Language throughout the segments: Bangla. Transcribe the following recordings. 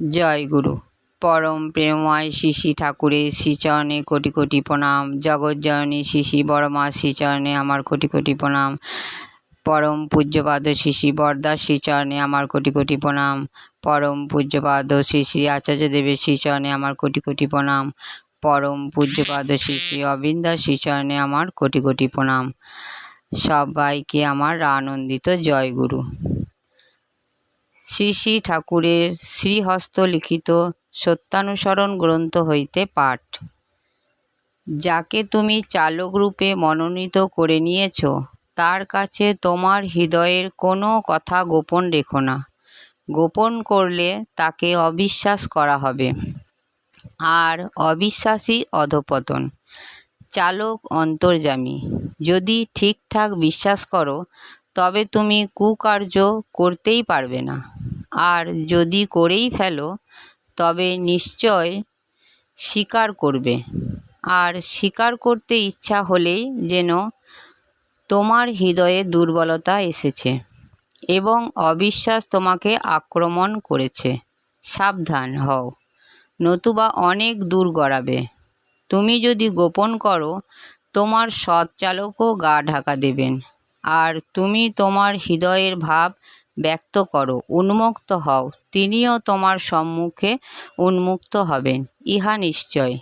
জয় গুরু। পরম প্রেমময় শিশি ঠাকুরের শ্রীচরণে কোটি কোটি প্রণাম। জগজ্জননী শিশি বড়মা শ্রীচরণে আমার কোটি কোটি প্রণাম। পরম পূজ্যপাদ শিশি বরদাস শ্রীচরণে আমার কোটি কোটি প্রণাম। পরম পূজ্যপাদ শ্রী শ্রী আচার্য দেবের শ্রীচরণে আমার কোটি কোটি প্রণাম। পরম পূজ্যপাদ শ্রী শ্রী শ্রীচরণে আমার কোটি কোটি প্রণাম। সবাইকে আমার আনন্দিত জয় গুরু। শ্রী শ্রী ঠাকুরের শ্রীহস্ত লিখিত সত্যানুসরণ গ্রন্থ হইতে পাঠ। যাকে তুমি চালক রূপে মনোনীত করে নিয়েছ, তার কাছে তোমার হৃদয়ের কোনো কথা গোপন রেখো না। গোপন করলে তাকে অবিশ্বাস করা হবে। আর অবিশ্বাসী অধপতন। চালক অন্তর্যামী। যদি ঠিকঠাক বিশ্বাস করো তবে তুমি কুকার্য করতেই পারবে না। আর যদি করেই ফেলো, তবে নিশ্চয় স্বীকার করবে। আর স্বীকার করতে ইচ্ছা হলেই যেন তোমার হৃদয়ে দুর্বলতা এসেছে এবং অবিশ্বাস তোমাকে আক্রমণ করেছে। সাবধান হও, নতুবা অনেক দূর গড়াবে। তুমি যদি গোপন করো, তোমার সৎ চালকও গা ঢাকা দেবেন। আর তুমি তোমার হৃদয়ের ভাব ব্যক্ত করো, উন্মুক্ত হও। তিনিও তোমার সম্মুখে উন্মুক্ত হবেন, ইহা নিশ্চয়।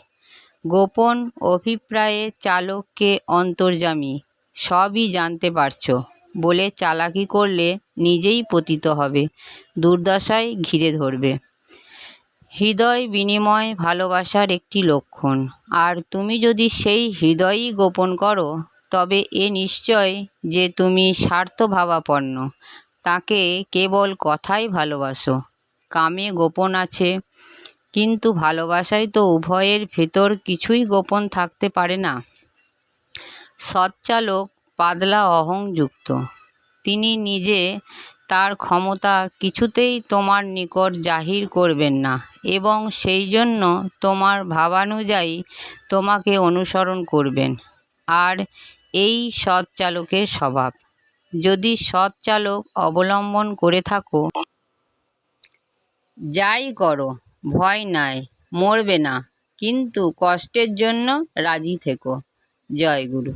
গোপন অভিপ্রায়ে চালককে অন্তর্যামী, সবই জানতে পারছ, বলে চালাকি করলে নিজেই পতিত হবে, দুর্দশায় ঘিরে ধরবে। হৃদয় বিনিময় ভালোবাসার একটি লক্ষণ। আর তুমি যদি সেই হৃদয়ই গোপন করো তবে এ নিশ্চয় যে তুমি স্বার্থভাবাপন্ন। তাকে কেবল কথাই ভালোবাসো। কামে গোপন আছে, কিন্তু ভালোবাসায় তো উভয়ের ভেতর কিছুই গোপন থাকতে পারে না। সৎচালক পাতলা অহংযুক্ত। তিনি নিজে তার ক্ষমতা কিছুতেই তোমার নিকট জাহির করবেন না এবং সেই জন্য তোমার ভাবানুযায়ী তোমাকে অনুসরণ করবেন। আর এই সৎ চালকের স্বভাব। যদি সৎ চালক অবলম্বন করে থাকো, যাই করো, ভয় নাই, মরবে না, কিন্তু কষ্টের জন্য রাজি থেকো। জয় গুরু।